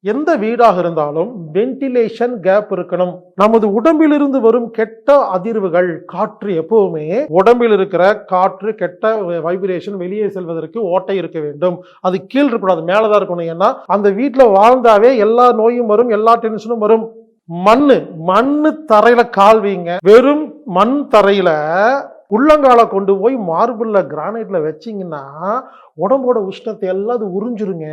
எந்த வீடாக இருந்தாலும் வென்டிலேஷன் கேப் இருக்கணும். நமது உடம்பிலிருந்து வரும் கெட்ட அதிர்வுகள் காற்று எப்பவுமே உடம்பில் இருக்கிற காற்று கெட்ட வைப்ரேஷன் வெளியே செல்வதற்கு ஓட்டை இருக்க வேண்டும். அது கீழ் இருக்கக்கூடாது மேலதான் இருக்கணும். ஏன்னா அந்த வீட்டில் வாழ்ந்தாவே எல்லா நோயும் வரும் எல்லா டென்ஷனும் வரும். மண்ணு மண்ணு தரையில கால் வைங்க. வெறும் மண் தரையில உள்ளங்காலை கொண்டு போய் மார்பிளில் கிரானைட்டில் வச்சீங்கன்னா உடம்போட உஷ்ணத்தை எல்லாம் அது உறிஞ்சிருங்க.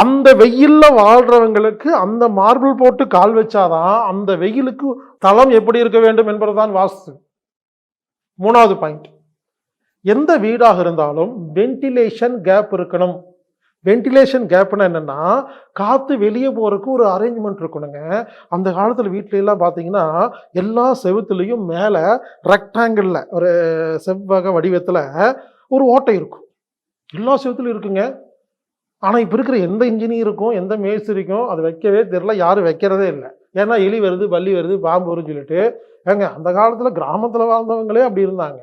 அந்த வெயிலில் வாழ்கிறவங்களுக்கு அந்த மார்பிள் போட்டு கால் வச்சாதான் அந்த வெயிலுக்கு தளம் எப்படி இருக்க வேண்டும் என்பதுதான் வாஸ்து. மூணாவது பாயிண்ட் எந்த வீடாக இருந்தாலும் வென்டிலேஷன் கேப் இருக்கணும். வென்டிலேஷன் கேப்னா என்னென்னா காற்று வெளியே போகிறதுக்கு ஒரு அரேஞ்ச்மெண்ட் இருக்கணுங்க. அந்த காலத்தில் வீட்டிலலாம் பார்த்தீங்கன்னா எல்லா செவத்துலேயும் மேலே ரெக்டாங்கிளில் ஒரு செவ்வக வடிவத்தில் ஒரு ஓட்டை இருக்கும். எல்லா செவுத்துலையும் இருக்குங்க. ஆனால் இப்போ இருக்கிற எந்த இன்ஜினியருக்கும் எந்த மேஸ்திரிக்கும் அது வைக்கவே தெரில யாரும் வைக்கிறதே இல்லை. ஏன்னா எலி வருது பல்லி வருது பாம்பு வருதுன்னு சொல்லிட்டு. ஏங்க அந்த காலத்தில் கிராமத்தில் வாழ்ந்தவங்களே அப்படி இருந்தாங்க.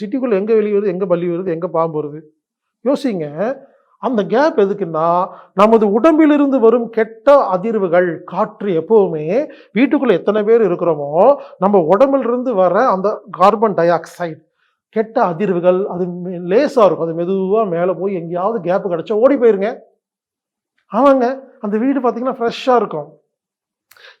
சிட்டிக்குள்ளே எங்கே வெளியே வருது எங்கே பல்லி வருது எங்கே பாம்பு வருது? யோசிங்க. அந்த கேப் எதுக்குன்னா நமது உடம்பிலிருந்து வரும் கெட்ட அதிர்வுகள் காற்று எப்போவுமே வீட்டுக்குள்ளே எத்தனை பேர் இருக்கிறோமோ நம்ம உடம்பிலிருந்து வர அந்த கார்பன் டை ஆக்சைடு கெட்ட அதிர்வுகள் அது லேசாக இருக்கும். அது மெதுவாக மேலே போய் எங்கேயாவது கேப் கிடச்சா ஓடி போயிருங்க. ஆமாங்க. அந்த வீடு பார்த்தீங்கன்னா ஃப்ரெஷ்ஷாக இருக்கும்.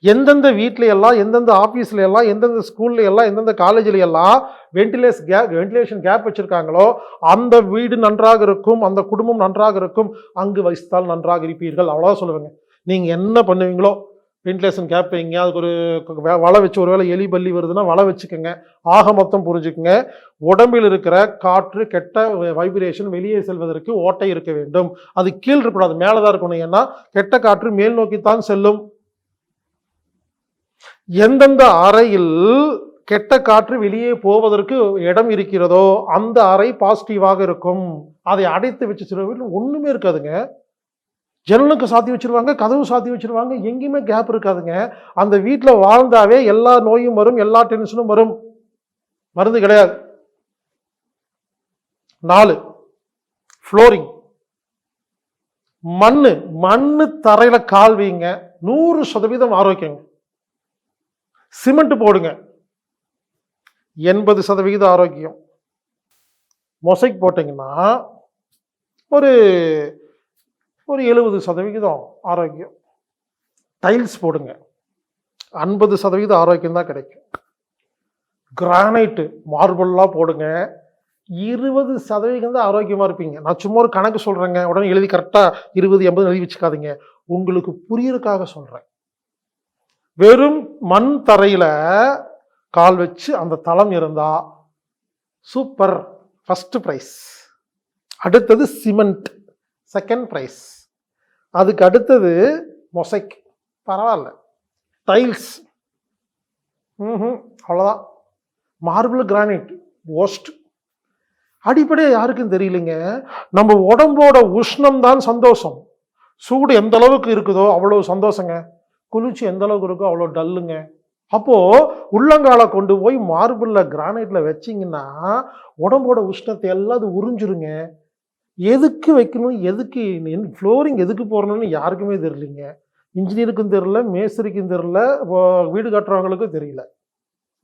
எந்தெந்த வீட்டில எல்லாம் எந்தெந்த ஆஃபீஸ்ல எல்லாம் எந்தெந்த ஸ்கூல்ல எல்லாம் எந்தெந்த காலேஜ்ல எல்லாம் வெண்டிலேஷன் கேப் வெண்டிலேஷன் கேப் வச்சிருக்காங்களோ அந்த வீடு நன்றாக இருக்கும் அந்த குடும்பம் நன்றாக இருக்கும் அங்கு வைத்தால் நன்றாக இருப்பீர்கள். அவ்வளோதான் சொல்லுவேங்க. நீங்கள் என்ன பண்ணுவீங்களோ வெண்டிலேஷன் கேப் வைங்க அதுக்கு ஒரு வலை வச்சு ஒருவேளை எலி பல்லி வருதுன்னா வலை வச்சுக்கோங்க. ஆக மொத்தம் புரிஞ்சுக்குங்க. உடம்பில் இருக்கிற காற்று கெட்ட வைப்ரேஷன் வெளியே செல்வதற்கு ஓட்டை இருக்க வேண்டும். அது கீழ் இருக்கக்கூடாது மேலதான் இருக்கணும். ஏன்னா கெட்ட காற்று மேல் நோக்கித்தான் செல்லும். எந்தெந்த அறையில் கெட்ட காற்று வெளியே போவதற்கு இடம் இருக்கிறதோ அந்த அறை பாசிட்டிவாக இருக்கும். அதை அடைத்து வச்சு சில வீட்டில் இருக்காதுங்க. ஜன்னலுக்கு சாத்தி வச்சிருவாங்க கதவு சாத்தி வச்சிருவாங்க எங்கேயுமே கேப் இருக்காதுங்க. அந்த வீட்டில் வாழ்ந்தாவே எல்லா நோயும் வரும் எல்லா டென்ஷனும் வரும். மருந்து கிடையாது. நாலு ஃப்ளோரிங் மண் மண் தரையில் கால் வைங்க. நூறு சதவீதம் ஆரோக்கியங்க. சிமெண்ட் போடுங்க. எண்பது சதவிகித ஆரோக்கியம். மொசைக் போட்டிங்கன்னா ஒரு ஒரு எழுபது சதவிகிதம் ஆரோக்கியம். டைல்ஸ் போடுங்க. ஐம்பது சதவீத ஆரோக்கியம் தான் கிடைக்கும். கிரானைட்டு மார்பிள்லாம் போடுங்க. இருபது சதவீதம் தான் ஆரோக்கியமாக இருப்பீங்க. நான் சும்மா ஒரு கணக்கு சொல்கிறேங்க உடனே எழுதி கரெக்டாக இருபது எண்பது எழுதி வச்சுக்காதீங்க. உங்களுக்கு புரியறதுக்காக சொல்கிறேன் வெறும் மண் தரையில் கால் வச்சு அந்த தளம் இருந்தா சூப்பர். ஃபஸ்ட் ப்ரைஸ் அடுத்தது சிமெண்ட். செகண்ட் ப்ரைஸ் அதுக்கு அடுத்தது மொசைக். பரவாயில்ல. டைல்ஸ் ம் அவ்வளோதான் மார்பிள் கிரானைட் ஒஸ்ட் அடிப்படையாக யாருக்கும் தெரியலைங்க? நம்ம உடம்போட உஷ்ணம் தான் சந்தோஷம். சூடு எந்த அளவுக்கு இருக்குதோ அவ்வளவு சந்தோஷங்க. குளிர்ச்சி எந்த அளவுக்கு இருக்கோ அவ்வளோ டல்லுங்க. அப்போது உள்ளங்காலை கொண்டு போய் மார்பிளில் கிரானைட்டில் வச்சீங்கன்னா உடம்போட உஷ்ணத்தை எல்லாம் அது உறிஞ்சிருங்க. எதுக்கு வைக்கணும் எதுக்கு ஃப்ளோரிங் எதுக்கு போடணும்னு யாருக்குமே தெரியலிங்க. இன்ஜினியருக்கும் தெரில மேஸ்திரிக்கும் தெரில வீடு கட்டுறவங்களுக்கும் தெரியல.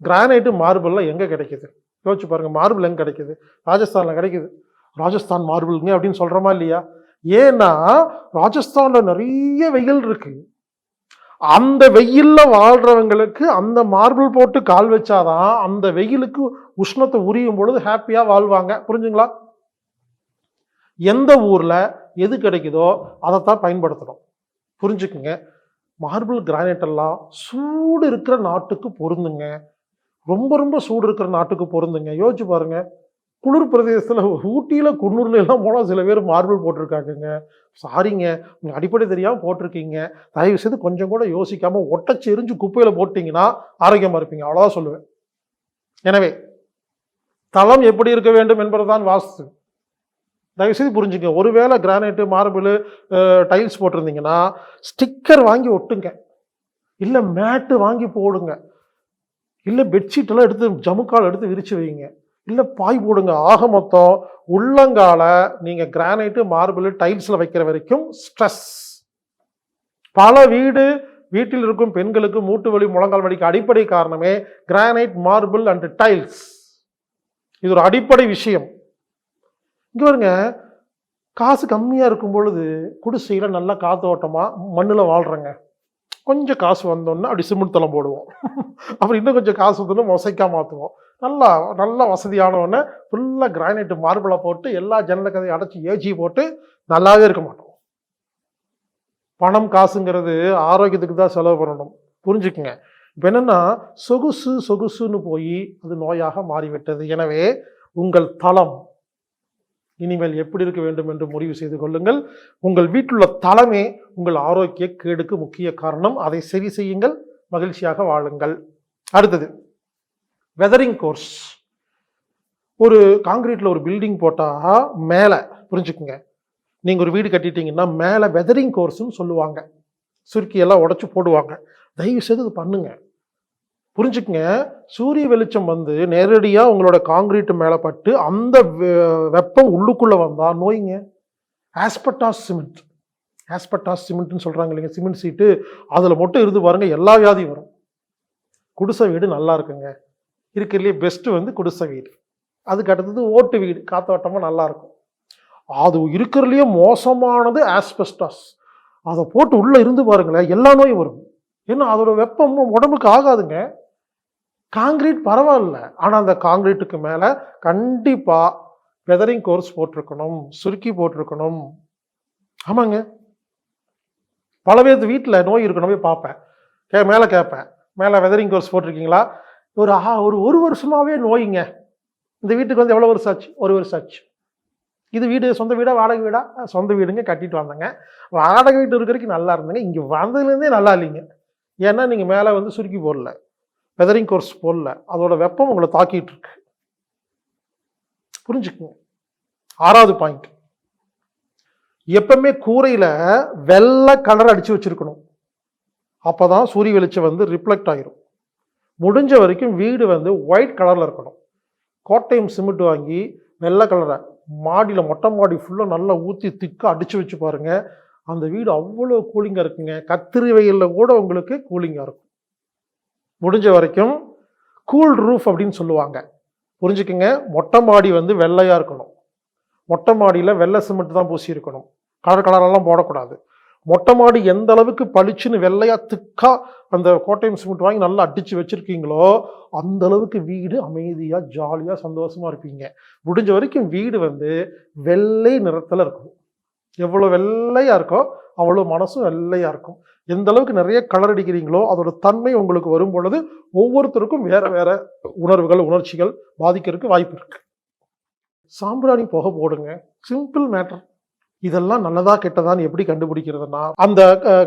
கிரானைட்டு மார்பிள்லாம் எங்கே கிடைக்குது? யோசிச்சு பாருங்கள் மார்பிள் எங்கே கிடைக்குது? ராஜஸ்தானில் கிடைக்குது. ராஜஸ்தான் மார்பிள்ங்க அப்படின்னு சொல்கிறோமா இல்லையா? ஏன்னா ராஜஸ்தானில் நிறைய வெயில் இருக்குது அந்த வெயில்ல வாழ்றவங்களுக்கு அந்த மார்பிள் போட்டு கால் வச்சாதான் அந்த வெயிலுக்கு உஷ்ணத்தை உரியும் பொழுது ஹாப்பியா வாழ்வாங்க. புரிஞ்சுங்களா? எந்த ஊர்ல எது கிடைக்குதோ அதைத்தான் பயன்படுத்தணும். புரிஞ்சுக்குங்க. மார்பிள் கிரானைட் எல்லாம் சூடு இருக்கிற நாட்டுக்கு பொருந்துங்க. ரொம்ப ரொம்ப சூடு இருக்கிற நாட்டுக்கு பொருந்துங்க. யோசிச்சு பாருங்க. குளிர் பிரதேசத்தில் ஊட்டியில் குன்னூர்ல எல்லாம் சில பேர் மார்பிள் போட்டிருக்காங்கங்க. சாரிங்க நீங்கள் அடிப்படை தெரியாமல் போட்டிருக்கீங்க. தயவு செய்து கொஞ்சம் கூட யோசிக்காமல் ஒட்டச்சு எரிஞ்சு போட்டிங்கன்னா ஆரோக்கியமாக இருப்பீங்க. அவ்வளோதான் சொல்லுவேன். எனவே தளம் எப்படி இருக்க வேண்டும் என்பதுதான் வாஸ்து. தயவு செய்து புரிஞ்சுங்க ஒருவேளை கிரானைட்டு மார்பிள் டைல்ஸ் போட்டிருந்தீங்கன்னா ஸ்டிக்கர் வாங்கி ஒட்டுங்க. இல்லை மேட்டு வாங்கி போடுங்க. இல்லை பெட்ஷீட்டெல்லாம் எடுத்து ஜமுக்கால் எடுத்து விரிச்சு வைங்க. இல்லை பாய் போடுங்க. ஆக மொத்தம் உள்ளங்கால நீங்கள் கிரானைட்டு மார்பிள் டைல்ஸில் வைக்கிற வரைக்கும் ஸ்ட்ரெஸ் பல வீடு வீட்டில் இருக்கும் பெண்களுக்கு மூட்டு வலி முழங்கால் வலிக்கு அடிப்படை காரணமே கிரானைட் மார்பிள் அண்ட் டைல்ஸ் இது ஒரு அடிப்படை விஷயம். இங்கே பாருங்க காசு கம்மியாக இருக்கும் பொழுது குடிசையில் நல்லா காத்தோட்டமாக மண்ணில் வாழ்கிறேங்க கொஞ்சம் காசு வந்தோன்னா அப்படி சிமெண்ட் தளம் போடுவோம். அப்புறம் இன்னும் கொஞ்சம் காசு வந்தோன்னா மொசைக்காக மாற்றுவோம் நல்லா நல்ல வசதியானவொன்னே ஃபுல்லாக கிரானைட்டு மார்பிளை போட்டு எல்லா ஜன்னல கதையும் அடைச்சி ஏஜி போட்டு நல்லாவே இருக்க மாட்டோம். பணம் காசுங்கிறது ஆரோக்கியத்துக்கு தான் செலவு பண்ணணும். புரிஞ்சுக்குங்க. இப்போ என்னென்னா சொகுசு சொகுசுன்னு போய் அது நோயாக மாறிவிட்டது. எனவே உங்கள் தளம் இனிமேல் எப்படி இருக்க வேண்டும் என்று முடிவு செய்து கொள்ளுங்கள். உங்கள் வீட்டிலுள்ள தளமே உங்கள் ஆரோக்கிய கேடுக்கு முக்கிய காரணம். அதை சரி செய்யுங்கள். மகிழ்ச்சியாக வாழுங்கள். அடுத்தது வெதரிங் கோர்ஸ் ஒரு காங்கிரீட்டில் ஒரு பில்டிங் போட்டால் மேலே புரிஞ்சுக்குங்க. நீங்கள் ஒரு வீடு கட்டிட்டீங்கன்னா மேலே வெதரிங் கோர்ஸ்னு சொல்லுவாங்க. சுருக்கி எல்லாம் போடுவாங்க. தயவு செய்து இது பண்ணுங்க. புரிஞ்சுக்குங்க. சூரிய வெளிச்சம் வந்து நேரடியாக உங்களோட காங்கிரீட் மேலே பட்டு அந்த வெ- வெப்பம் உள்ளுக்குள்ளே வந்தால் நோய்ங்க. ஆஸ்பட்டாஸ் சிமெண்ட் ஆஸ்பட்டாஸ் சிமெண்ட்னு சொல்கிறாங்க இல்லைங்க சிமெண்ட் சீட்டு அதில் மட்டும் இருந்து பாருங்கள் எல்லா வியாதியும் வரும். குடிசை வீடு நல்லா இருக்குங்க. இருக்கிறதுலே பெஸ்ட்டு வந்து குடிசை வீடு. அதுக்கு அடுத்தது ஓட்டு வீடு காத்தோட்டமாக நல்லாயிருக்கும் அது இருக்கிறதுலையே மோசமானது ஆஸ்பெஸ்டாஸ் அதை போட்டு உள்ளே இருந்து பாருங்களேன் எல்லா நோயும் வரும். ஏன்னா அதோட வெப்பம் உடம்புக்கு ஆகாதுங்க. காங்கிரீட் பரவாயில்ல. ஆனால் அந்த காங்கிரீட்டுக்கு மேலே கண்டிப்பாக வெதரிங் கோர்ஸ் போட்டிருக்கணும் சுருக்கி போட்டிருக்கணும். ஆமாங்க. பல பேர் வீட்டில் நோய் இருக்கணும் போய் பார்ப்பேன். கே மேலே கேட்பேன். மேலே வெதரிங் கோர்ஸ் போட்டிருக்கீங்களா? ஒரு ஆ ஒரு ஒரு வருஷமாகவே நோய்ங்க. இந்த வீட்டுக்கு வந்து எவ்வளோ வருஷம் ஆச்சு? ஒரு வருஷம் ஆச்சு. இது வீடு சொந்த வீடாக வாடகை வீடாக சொந்த வீடுங்க கட்டிட்டு வந்தேங்க. வாடகை வீட்டு இருக்கிறதுக்கு நல்லா இருந்தேங்க. இங்கே வந்ததுலேருந்தே நல்லா இல்லைங்க. ஏன்னா நீங்கள் மேலே வந்து சுருக்கி போடல. வெதரிங் கோர்ஸ் போடல. அதோட வெப்பம் உங்களை தாக்கிட்டு இருக்கு. புரிஞ்சுக்குங்க. ஆறாவது பாயிண்ட் எப்பவுமே கூரையில் வெள்ளை கலர் அடித்து வச்சுருக்கணும். அப்போ தான் சூரிய வெளிச்சம் வந்து ரிஃப்ளெக்ட் ஆகிரும் முடிஞ்ச வரைக்கும் வீடு வந்து ஒயிட் கலரில் இருக்கணும். கோட்டையம் சிமெண்ட் வாங்கி வெள்ளை கலரை மாடியில் மொட்டை மாடி ஃபுல்லாக நல்லா ஊற்றி திக்காக அடித்து வச்சு பாருங்க. அந்த வீடு அவ்வளோ கூலிங்காக இருக்குங்க. கத்திரி வெயிலில் கூட உங்களுக்கு கூலிங்காக இருக்கும். முடிஞ்ச வரைக்கும் கூல் ரூஃப் அப்படின்னு சொல்லுவாங்க. புரிஞ்சுக்கங்க? மொட்டை மாடி வந்து வெள்ளையாக இருக்கணும். மொட்டை மாடியில் வெள்ளை சிமெண்ட் தான் பூசி இருக்கணும் கலர் கலரெல்லாம் போடக்கூடாது. மொட்டை மாடி எந்த அளவுக்கு பளிச்சுன்னு வெள்ளையா திக்கா அந்த கோட்டையம் சிமெண்ட் வாங்கி நல்லா அடிச்சு வச்சிருக்கீங்களோ அந்த அளவுக்கு வீடு அமைதியா ஜாலியா சந்தோஷமா இருப்பீங்க. முடிஞ்ச வரைக்கும் வீடு வந்து வெள்ளை நிறத்துல இருக்கும். எவ்வளோ வெள்ளையா இருக்கோ அவ்வளோ மனசும் வெள்ளையா இருக்கும். எந்த அளவுக்கு நிறைய கலர் அடிக்கிறீங்களோ அதோட தன்மை உங்களுக்கு வரும் பொழுது ஒவ்வொருத்தருக்கும் வேற வேற உணர்வுகள் உணர்ச்சிகள் பாதிக்கிறதுக்கு வாய்ப்பு இருக்கு. சாம்பிராணி புகை போடுங்க. சிம்பிள் மேட்டர் இதெல்லாம் நல்லதா கெட்டதான்னு எப்படி கண்டுபிடிக்கிறதுனா அந்த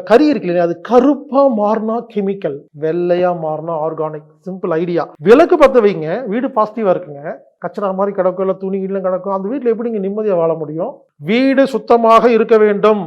கறி இருக்கு அது கருப்பா மாறினா கெமிக்கல் வெள்ளையா மாறினா ஆர்கானிக் சிம்பிள் ஐடியா விளக்கு பத்த வைங்க வீடு பாசிட்டிவா இருக்குங்க. கச்சனா மாதிரி கிடக்கும் இல்லை துணி இல்லை கிடக்கும் அந்த வீட்டில் எப்படிங்க நிம்மதியாக வாழ முடியும்? வீடு சுத்தமாக இருக்க வேண்டும்.